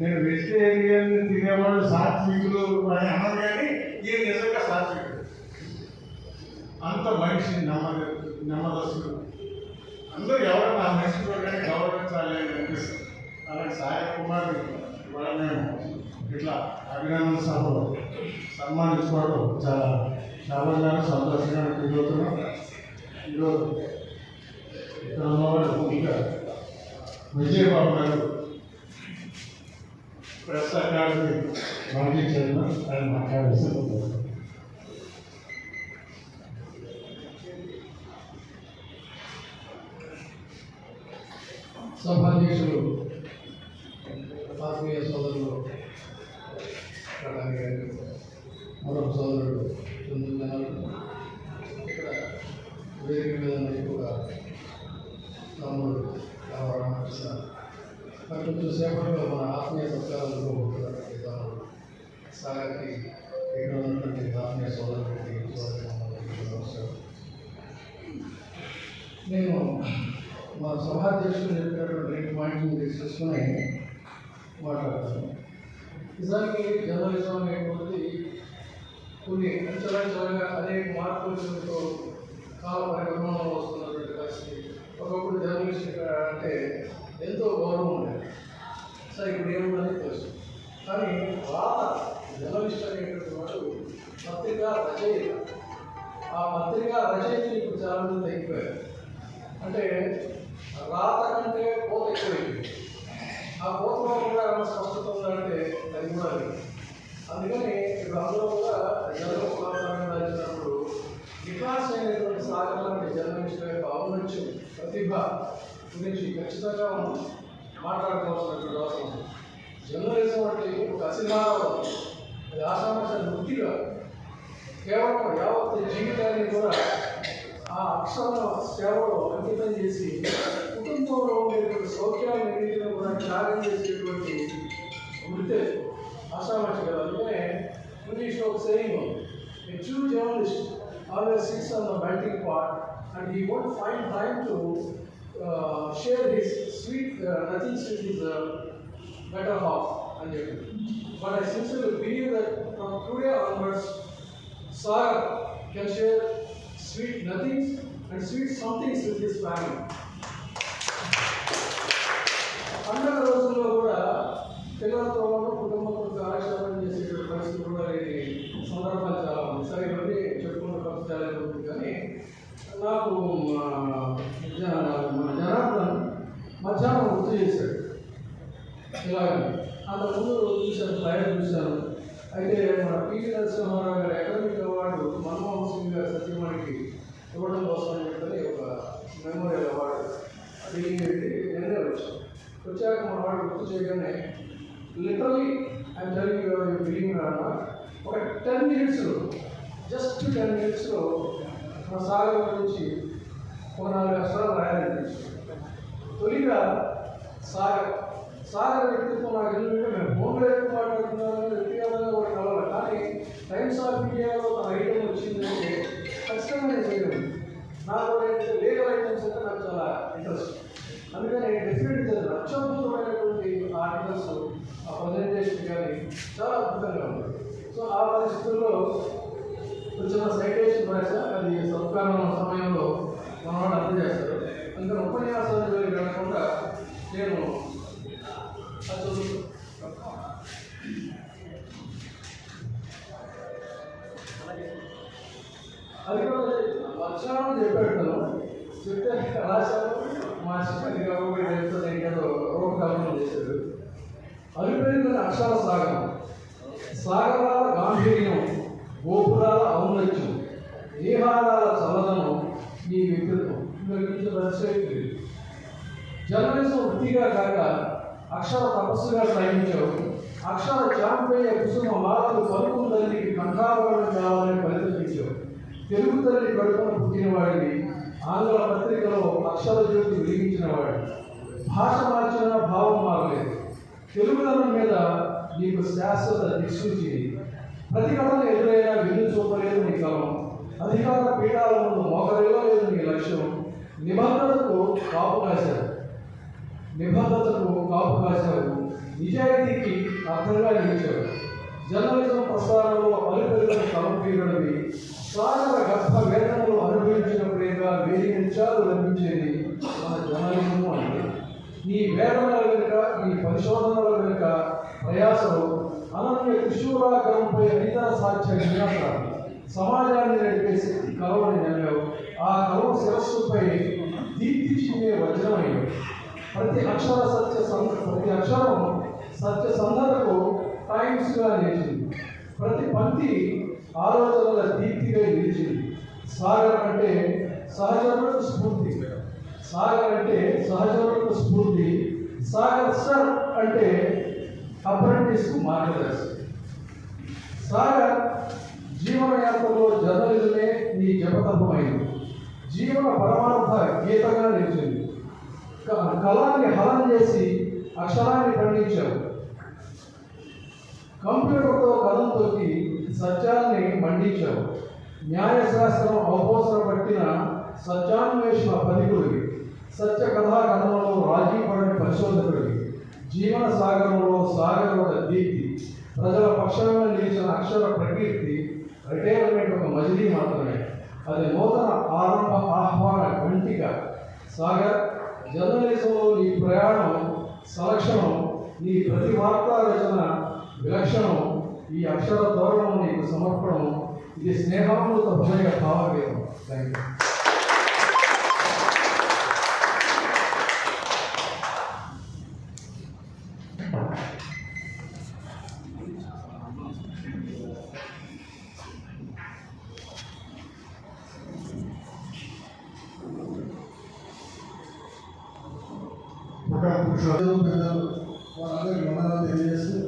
నేను వెజిటేరియన్ తినేవాళ్ళు సాత్వికులు అని అన్నారు కానీ ఈయన నిజంగా సాత్వికుడు. అంత మనిషిని నమ్మద నమ్మదస్తుడు అందరూ ఎవరైనా ఆ మనిషి కానీ గౌరవించాలి అని అనిపిస్తుంది. అలాగే సాయి కుమార్ ఇవాళ మేము ఇట్లా అభినందన సభలో సన్మానించుకోవడం చాలా చాలా సంతోషంగా ఫీల్ అవుతున్నాం ఈరోజు ఇక్కడ ఉన్నవాళ్ళు ఇంకా విజయబాబు గారు ప్రెస్ అకాడమీ మాజీ చైర్మన్ ఆయన మాట్లాడేసి సభాధ్యక్షులు ఆత్మీయ సోదరులు ప్రధాని మరొక సోదరుడు చంద్రజనాలు ఇక్కడ వేదిక మీద కూడా తమ్ముడు మరి కొంచెం సేపట్లో మన ఆత్మీయ సత్కారాలకు ఉన్నటువంటి తమ్ముడు సాగర్కి ఇక్కడ ఉన్నటువంటి ఆత్మీయ సోదరుడికి సోదరులకు నమస్కారం నేను మా సభాధ్యక్షులు చెప్పినటువంటి రెండు పాయింట్లు తీసుకొని మాట్లాడతాను నిజానికి జర్నలిజం అనేటువంటిది కొన్ని అంచలంచలుగా అనేక మార్పులతో కాల పరిగణనలో వస్తున్నటువంటి పరిస్థితి ఒకప్పుడు జర్నలిస్ట్ అంటే ఎంతో గౌరవం ఉండేది సరే ఇప్పుడు ఏముందని తెలుసు. కానీ రాత జర్నలిస్ట్ అనేటువంటి వాడు పత్రిక రచయిత. ఆ పత్రిక రచయితలు ఇప్పుడు చాలా మంది తగ్గిపోయారు. అంటే రాత కంటే కోత ఎక్కువైంది. ఆ కోతలో కూడా ఏమైనా స్పష్టత ఉందంటే అది కూడా లేదు. అందుకని ఇప్పుడు అందులో కూడా జనరల్ రాసినప్పుడు వికాస్ అయినటువంటి సాగర్ లాంటి జర్నలిస్టుల యొక్క ఔన్నత్యం ప్రతిభ గురించి ఖచ్చితంగా ఉంది. మాట్లాడుకోవాల్సినటువంటి అవసరం ఉంది జర్నలిజం అంటే ఒక అసిధారం అది ఆశామాష వృత్తిగా కేవలం యావత్ జీవితాన్ని కూడా ఆ అక్షర సేవలో అంకితం చేసి కుటుంబంలో ఉండేటువంటి సౌఖ్యాలను ఎన్నింటిని కూడా త్యాగం చేసేటువంటి వృత్తి ఆశామాషి కదా అందుకనే ఇంగ్లీష్లో ఒక saying A true journalist always sits on the melting pot and he won't find time to uh, share his sweet uh, nothings with his uh, better half అని చెప్పి But I sincerely believe that from today onwards, Sagar can share sweet nothings and sweet somethings with his family. పండుగ రోజుల్లో కూడా పిల్లలతో పాటు కుటుంబంతో కాలక్షేపం చేసేటువంటి పరిస్థితి కూడా లేని సందర్భాలు చాలా ఉంది సరే ఇవన్నీ చెప్పుకున్న పరిస్థితి చాలా ఉంది కానీ నాకు మా జ- మన జనార్దన్ మధ్యాహ్నం గుర్తు చేశాడు. ఇలాగని అంతకుముందు చూశాను ఫ్లైట్ చూశాను. అయితే మన పివి నరసింహారావు గారు అకాడమిక్ అవార్డు మన్మోహన్ సింగ్ గారు సత్యమణికి ఇవ్వడం కోసం చెప్పని ఒక మెమోరియల్ అవార్డు అది నేనే వచ్చాను వచ్చాక మన వాడు గుర్తు చేయగానే literally I'm telling you believe ఒక టెన్ మినిట్స్లో జస్ట్ టెన్ మినిట్స్లో మన సాగర్ గురించి ఒక నాలుగు అక్షరాలు రాయాలనిపించింది తొలిగా సాగర్. సాగర్ వ్యక్తిత్వం నాకు ఎందుకంటే మేము భూమిలో ఎక్కువ మాట్లాడుతున్నాను వ్యక్తిగతంగా కూడా కలవాలి కానీ టైమ్స్ ఆఫ్ ఇండియాలో ఒక ఐటమ్ వచ్చిందంటే ఖచ్చితంగా నేను చేయగలను నాకు ఏంటంటే లీగల్ ఐటమ్స్ అంటే నాకు చాలా ఇంట్రెస్ట్. అందుకని డెఫినెట్ అత్యద్భుతమైనటువంటి ఆర్టికల్స్ ఆ ప్రజెంటేషన్ కానీ చాలా అద్భుతంగా ఉంది సో ఆ పరిస్థితుల్లో కొంచెం సైటేషన్ రాశా అది సత్కారం సమయంలో మనవాడు అర్థం చేస్తారు. అందుకని ఉపన్యాసాలు జోలికి నేను అది వచ్చాను చెప్పాడు చెప్తే రాశాను మా చిన్న కాబట్టి వెళ్తుంది ఏదో రూపకల్పన చేశాడు అలుపెరుగున అక్షర సాగరం. సాగరాల గాంభీర్యం గోపురాల ఔన్నత్యం విహారాల చల్లదనం నీ వ్యక్తిత్వం. గురించి జర్నలిజం వృత్తిగా కాక అక్షర తపస్సుగా సాగించావు అక్షర చాంపేయ కుసుమ మాలలు పలుకుల తల్లికి కంఠాభరణం కావాలని పరితపించావు తెలుగు తల్లి కడుపున పుట్టినవాడివి ఆంగ్ల పత్రికలో అక్షర జ్యోతి వెలిగించిన వాడు. భాష మార్చిన భావం మారలేదు. తెలుగుదనం మీద నీకు శాశ్వత దిక్సూచి. ప్రతిఘటన ఎదురైనా వెన్ను చూపలేదు నీ కలం. అధికార పీఠాల ముందు లేదు నీ లక్ష్యం. నిబంధనకు కాపు కాశావు నిబంధనకు కాపు కాశావు నిజాయితీకి అర్థంగా నిలిచారు. జర్నలిజం ప్రసారంలో అలుపెరుగని తలపీరుడివి సాగర గర్భ వేదనలు అనుభవించినప్పుడేగా వేయి నిమిషాలు లభించేది మన జర్నలిజము అంటే. ఈ వేదనల వెనుక ఈ పరిశోధనల వెనుక ప్రయాసలు అనన్య కృష్ణురాకరంపై అనితర సాధ్య విన్యాసాలు సమాజాన్ని నడిపే శక్తి కలవని నెలవు ఆ కలం శిరస్సుపై దీప్తి చిమ్మే వజ్రమయ్యవు ప్రతి అక్షర సత్య ప్రతి అక్షరం సత్య సంధలకు టైమ్స్గా నిలిచింది. ప్రతి పంక్తి ఆలోచనల దీప్తిగా నిలిచింది. సాగర్ అంటే సహజరులకు స్ఫూర్తి. సాగర్ అంటే సహజరులకు స్ఫూర్తి. సాగర్ సర్ అంటే అప్రెంటిస్కు మార్గదర్శి. సాగర్ జీవనయాత్రలో జర్నలిజమే నీ జపతత్వమైంది జీవన పరమార్థ గీతగా నిలిచింది. కళాన్ని హలం చేసి అక్షరాన్ని పండించారు కంప్యూటర్తో కథం తొక్కి సత్యాన్ని మండించారు న్యాయశాస్త్రం అవపోసన పట్టిన సత్యాన్వేషణ పదికుడివి సత్య కథా కథనంలో రాజీ పడని జీవన సాగరంలో సాగరుడ దీప్తి. ప్రజల పక్షంగా నిలిచిన అక్షర ప్రకీర్తి రిటైర్మెంట్ ఒక మజిలీ మాత్రమే. అది నూతన ఆరంభ ఆహ్వాన గంటిక సాగర్ జర్నలిజంలో నీ ప్రయాణం సలక్షణం నీ ప్రతి వార్తా రచన విలక్షణం ఈ అక్షర ధోరణం నీకు సమర్పణం. ఇది స్నేహామృత భయ భావగీతం థ్యాంక్ యూ వాళ్ళందరికీ వందనాలు తెలియజేస్తూ